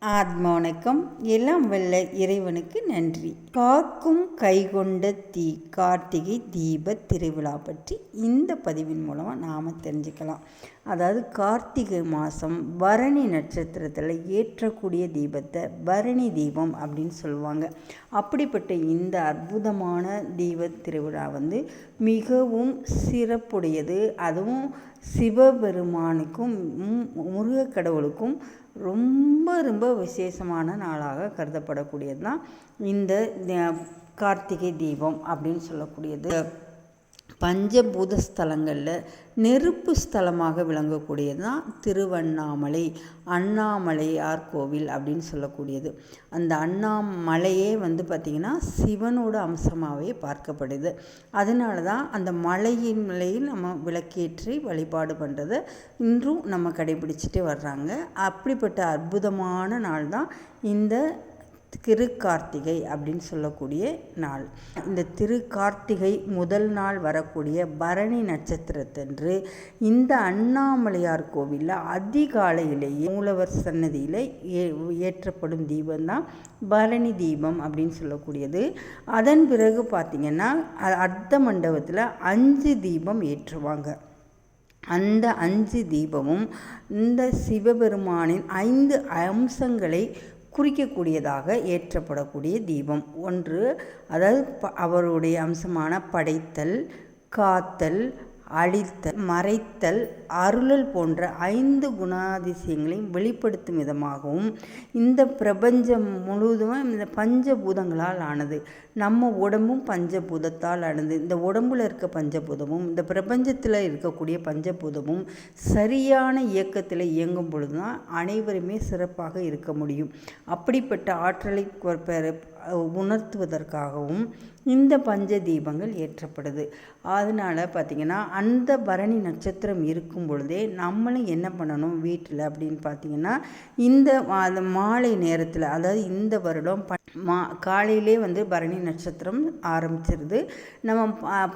ஆத்ம எல்லாம் வல்ல இறைவனுக்கு நன்றி. காக்கும் கைகொண்ட தீ கார்த்திகை தீப திருவிழா பற்றி இந்த பதிவின் மூலமாக நாம் தெரிஞ்சுக்கலாம். அதாவது கார்த்திகை மாதம் பரணி நட்சத்திரத்தில் ஏற்றக்கூடிய தீபத்தை பரணி தீபம் அப்படின்னு சொல்லுவாங்க. அப்படிப்பட்ட இந்த அற்புதமான தீப திருவிழா வந்து மிகவும் சிறப்புடையது. அதுவும் சிவபெருமானுக்கும் முருகக் கடவுளுக்கும் ரொம்ப ரொம்ப விசேஷமான நாளாக கருதப்படக்கூடியது தான் இந்த கார்த்திகை தீபம் அப்படின்னு சொல்லக்கூடியது. பஞ்சபூத ஸ்தலங்களில் நெருப்பு ஸ்தலமாக விளங்கக்கூடியது தான் திருவண்ணாமலை அண்ணாமலையார் கோவில் அப்படின்னு சொல்லக்கூடியது. அந்த அண்ணாமலையே வந்து பார்த்திங்கன்னா சிவனோட அம்சமாகவே பார்க்கப்படுது. அதனால தான் அந்த மலையின் மலையில் நம்ம விளக்கேற்றி வழிபாடு பண்ணுறதை இன்றும் நம்ம கடைபிடிச்சிட்டு வர்றாங்க. அப்படிப்பட்ட அற்புதமான நாள் தான் இந்த திருக்கார்த்திகை அப்படின்னு சொல்லக்கூடிய நாள். இந்த திருக்கார்த்திகை முதல் நாள் வரக்கூடிய பரணி நட்சத்திரத்தன்று இந்த அண்ணாமலையார் கோவிலில் அதிகாலையிலேயே மூலவர் சன்னதியில் ஏ ஏற்றப்படும் தீபம் தான் பரணி தீபம் அப்படின்னு சொல்லக்கூடியது. அதன் பிறகு பார்த்திங்கன்னா அர்த்த மண்டபத்தில் அஞ்சு தீபம் ஏற்றுவாங்க. அந்த அஞ்சு தீபமும் இந்த சிவபெருமானின் ஐந்து அம்சங்களை குறிக்கக்கூடியதாக ஏற்றப்படக்கூடிய தீபம். ஒன்று அதாவது அவருடைய அம்சமான படைத்தல் காத்தல் அழித்தல் மறைத்தல் அருளல் போன்ற ஐந்து குணாதிசயங்களையும் வெளிப்படுத்தும் விதமாகவும் இந்த பிரபஞ்சம் முழுவதும் இந்த பஞ்சபூதங்களால் ஆனது நம்ம உடம்பும் பஞ்சபூதத்தால் ஆனது இந்த உடம்புல இருக்க பஞ்சபூதமும் இந்த பிரபஞ்சத்தில் இருக்கக்கூடிய பஞ்சபூதமும் சரியான இயக்கத்தில் இயங்கும் பொழுது தான் அனைவருமே சிறப்பாக இருக்க முடியும். அப்படிப்பட்ட ஆற்றலை உணர்த்துவதற்காகவும் இந்த பஞ்ச தீபங்கள் ஏற்றப்படுது. அதனால் பார்த்திங்கன்னா அந்த பரணி நட்சத்திரம் இருக்கும் பொழுதே நம்மளும் என்ன பண்ணணும் வீட்டில் அப்படின்னு பார்த்தீங்கன்னா இந்த மாலை நேரத்தில் அதாவது இந்த வருடம் ப மா காலையிலே வந்து பரணி நட்சத்திரம் ஆரம்பிச்சிருது. நம்ம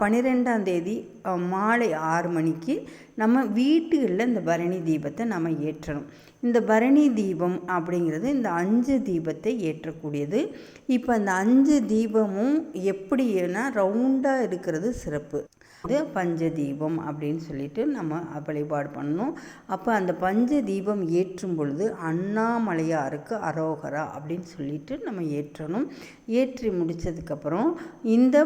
பன்னிரெண்டாம் தேதி மாலை ஆறு மணிக்கு நம்ம வீட்டுகளில் இந்த பரணி தீபத்தை நம்ம ஏற்றணும். இந்த பரணி தீபம் அப்படிங்கிறது இந்த அஞ்சு தீபத்தை ஏற்றக்கூடியது. இப்போ அந்த அஞ்சு தீபமும் எப்படின்னா ரவுண்டாக இருக்கிறது சிறப்பு. இது பஞ்ச தீபம் அப்படின்னு சொல்லிட்டு நம்ம வழிபாடு பண்ணணும். அப்போ அந்த பஞ்ச தீபம் ஏற்றும் பொழுது அண்ணாமலையாருக்கு அரோகரா அப்படின்னு சொல்லிட்டு நம்ம ஏற்றணும். ஏற்றி முடித்ததுக்கப்புறம் இந்த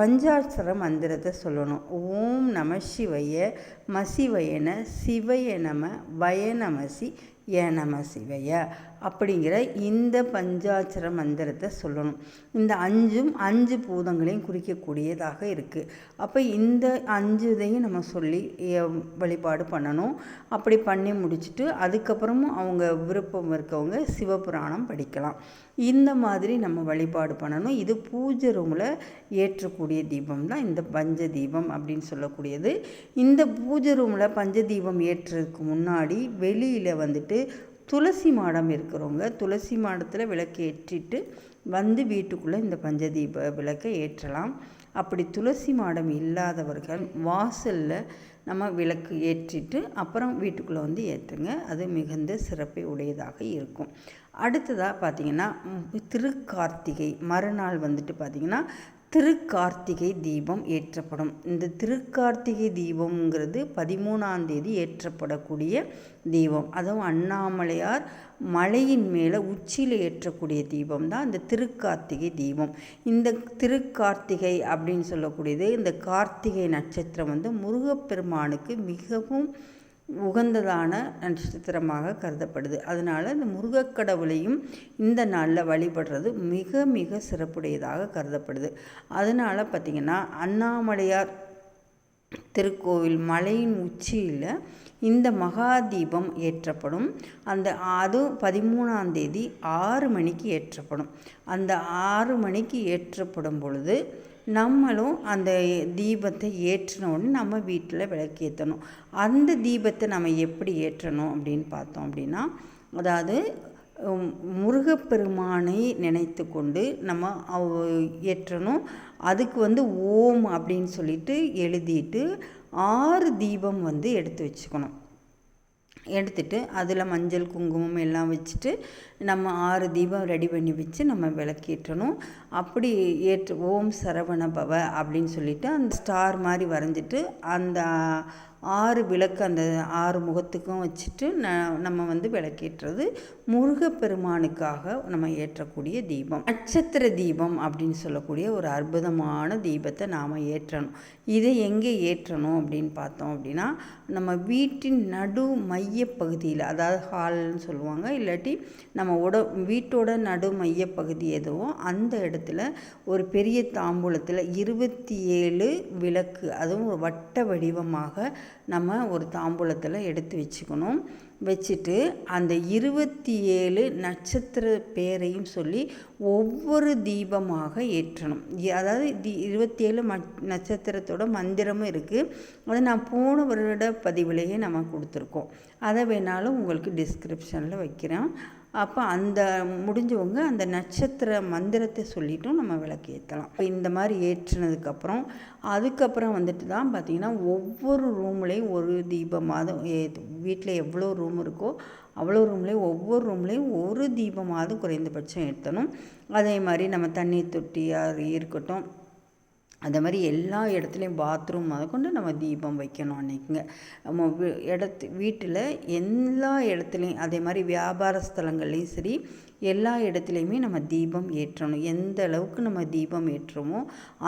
பஞ்சாட்சர மந்திரத்தை சொல்லணும். ஓம் நம சிவைய மசிவயன சிவய நம வயநமசி ஏ நம சிவைய அப்படிங்கிற இந்த பஞ்சாட்சர மந்திரத்தை சொல்லணும். இந்த அஞ்சும் அஞ்சு பூதங்களையும் குறிக்கக்கூடியதாக இருக்குது அப்போ இந்த அஞ்சு இதையும் நம்ம சொல்லி வழிபாடு பண்ணணும். அப்படி பண்ணி முடிச்சுட்டு அதுக்கப்புறமும் அவங்க விருப்பம் இருக்கவங்க சிவபுராணம் படிக்கலாம். இந்த மாதிரி நம்ம வழிபாடு பண்ணணும். இது பூஜை ரூமில் ஏற்றக்கூடிய தீபம் தான் இந்த பஞ்ச தீபம் அப்படின்னு சொல்லக்கூடியது. இந்த பூஜை ரூமில் பஞ்ச தீபம் ஏற்றுறதுக்கு முன்னாடி வெளியில் வந்துட்டு துளசி மாடம் இருக்கிறவங்க துளசி மாடத்தில் விளக்கு ஏற்றிட்டு வந்து வீட்டுக்குள்ளே இந்த பஞ்சதீப விளக்கை ஏற்றலாம். அப்படி துளசி மாடம் இல்லாதவர்கள் வாசலில் நம்ம விளக்கு ஏற்றிட்டு அப்புறம் வீட்டுக்குள்ளே வந்து ஏற்றுங்க. அது மிகுந்த சிறப்பை உடையதாக இருக்கும். அடுத்ததாக பார்த்திங்கன்னா திருக்கார்த்திகை மறுநாள் வந்துட்டு பார்த்திங்கன்னா திருக்கார்த்திகை தீபம் ஏற்றப்படும். இந்த திருக்கார்த்திகை தீபம்ங்கிறது பதிமூணாம் தேதி ஏற்றப்படக்கூடிய தீபம். அதுவும் அண்ணாமலையார் மலையின் மேலே உச்சியில் ஏற்றக்கூடிய தீபம் தான் இந்த திருக்கார்த்திகை தீபம். இந்த திருக்கார்த்திகை அப்படின்னு சொல்லக்கூடியது இந்த கார்த்திகை நட்சத்திரம் வந்து முருகப்பெருமானுக்கு மிகவும் உகந்ததான நட்சத்திரமாக கருதப்படுது. அதனால் இந்த முருகக்கடவுளையும் இந்த நாளில் வழிபடுறது மிக மிக சிறப்புடையதாக கருதப்படுது. அதனால் பார்த்திங்கன்னா அண்ணாமலையார் திருக்கோவில் மலையின் உச்சியில் இந்த மகா தீபம் ஏற்றப்படும். அந்த அது பதிமூணாம் தேதி ஆறு மணிக்கு ஏற்றப்படும். அந்த ஆறு மணிக்கு ஏற்றப்படும் பொழுது நம்மளும் அந்த தீபத்தை ஏற்றின நம்ம வீட்டில் விளக்கேற்றணும் அந்த தீபத்தை நம்ம எப்படி ஏற்றணும் அப்படின்னு பார்த்தோம் அப்படின்னா அதாவது முருகப்பெருமானை நினைத்து கொண்டு நம்ம ஏற்றணும். அதுக்கு வந்து ஓம் அப்படின்னு சொல்லிட்டு எழுதிட்டு ஆறு தீபம் வந்து எடுத்து வச்சுக்கணும். எடுத்துட்டு அதில் மஞ்சள் குங்குமம் எல்லாம் வச்சுட்டு நம்ம ஆறு தீபம் ரெடி பண்ணி வச்சு நம்ம விளக்கேற்றணும். அப்படி ஏற்று ஓம் சரவண பவ அப்படின்னு சொல்லிட்டு அந்த ஸ்டார் மாதிரி வரைஞ்சிட்டு அந்த ஆறு விளக்கு அந்த ஆறு முகத்துக்கும் வச்சுட்டு ந நம்ம வந்து விளக்கேற்றுறது முருகப்பெருமானுக்காக நம்ம ஏற்றக்கூடிய தீபம். நட்சத்திர தீபம் அப்படின்னு சொல்லக்கூடிய ஒரு அற்புதமான தீபத்தை நாம் ஏற்றணும். இதை எங்கே ஏற்றணும் அப்படின்னு பார்த்தோம் அப்படின்னா நம்ம வீட்டின் நடு மைய பகுதியில் அதாவது ஹால்னு சொல்லுவாங்க இல்லாட்டி நம்ம நம்ம உட வீட்டோட நடு மைய பகுதி எதுவோ அந்த இடத்துல ஒரு பெரிய தாம்பூலத்தில் இருபத்தி ஏழு விளக்கு அதுவும் ஒரு வட்ட வடிவமாக நம்ம ஒரு தாம்பூலத்தில் எடுத்து வச்சுக்கணும். வச்சுட்டு அந்த இருபத்தி ஏழு நட்சத்திர பேரையும் சொல்லி ஒவ்வொரு தீபமாக ஏற்றணும். அதாவது தி இருபத்தி ஏழு ம நட்சத்திரத்தோட மந்திரமும் இருக்குது அதை நான் போன வருட பதிவிலேயே நம்ம கொடுத்துருக்கோம். அதை வேணாலும் உங்களுக்கு டிஸ்கிரிப்ஷனில் வைக்கிறேன். அப்போ அந்த முடிஞ்சவங்க அந்த நட்சத்திர மந்திரத்தை சொல்லிட்டும் நம்ம விளக்கு ஏற்றலாம் இப்போ இந்த மாதிரி ஏற்றினதுக்கப்புறம் அதுக்கப்புறம் வந்துட்டு தான் பார்த்திங்கன்னா ஒவ்வொரு ரூம்லேயும் ஒரு தீபமாவது வீட்டில் எவ்வளோ ரூம் இருக்கோ அவ்வளோ ரூம்லேயும் ஒவ்வொரு ரூம்லேயும் ஒரு தீபமாவது குறைந்தபட்சம் ஏற்றணும் அதே மாதிரி நம்ம தண்ணி தொட்டி அது இருக்கட்டும் அந்த மாதிரி எல்லா இடத்துலையும் பாத்ரூம் அதை கொண்டு நம்ம தீபம் வைக்கணும் அன்றைக்குங்க நம்ம இடத்து வீட்டில் எல்லா இடத்துலையும் அதே மாதிரி வியாபார ஸ்தலங்கள்லேயும் சரி எல்லா இடத்துலையுமே நம்ம தீபம் ஏற்றணும். எந்த அளவுக்கு நம்ம தீபம் ஏற்றுறோமோ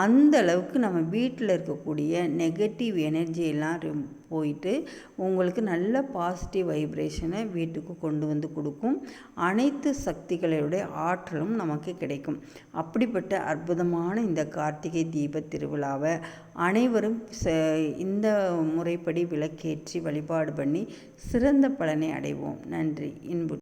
அந்த அளவுக்கு நம்ம வீட்டில் இருக்கக்கூடிய நெகட்டிவ் எனர்ஜி எல்லாம் போயிட்டு உங்களுக்கு நல்ல பாசிட்டிவ் வைப்ரேஷனை வீட்டுக்கு கொண்டு வந்து கொடுக்கும். அனைத்து சக்திகளுடைய ஆற்றலும் நமக்கு கிடைக்கும். அப்படிப்பட்ட அற்புதமான இந்த கார்த்திகை தீப திருவிழாவை அனைவரும் இந்த முறைப்படி விளக்கேற்றி வழிபாடு பண்ணி சிறந்த பலனை அடைவோம். நன்றி. இன்பு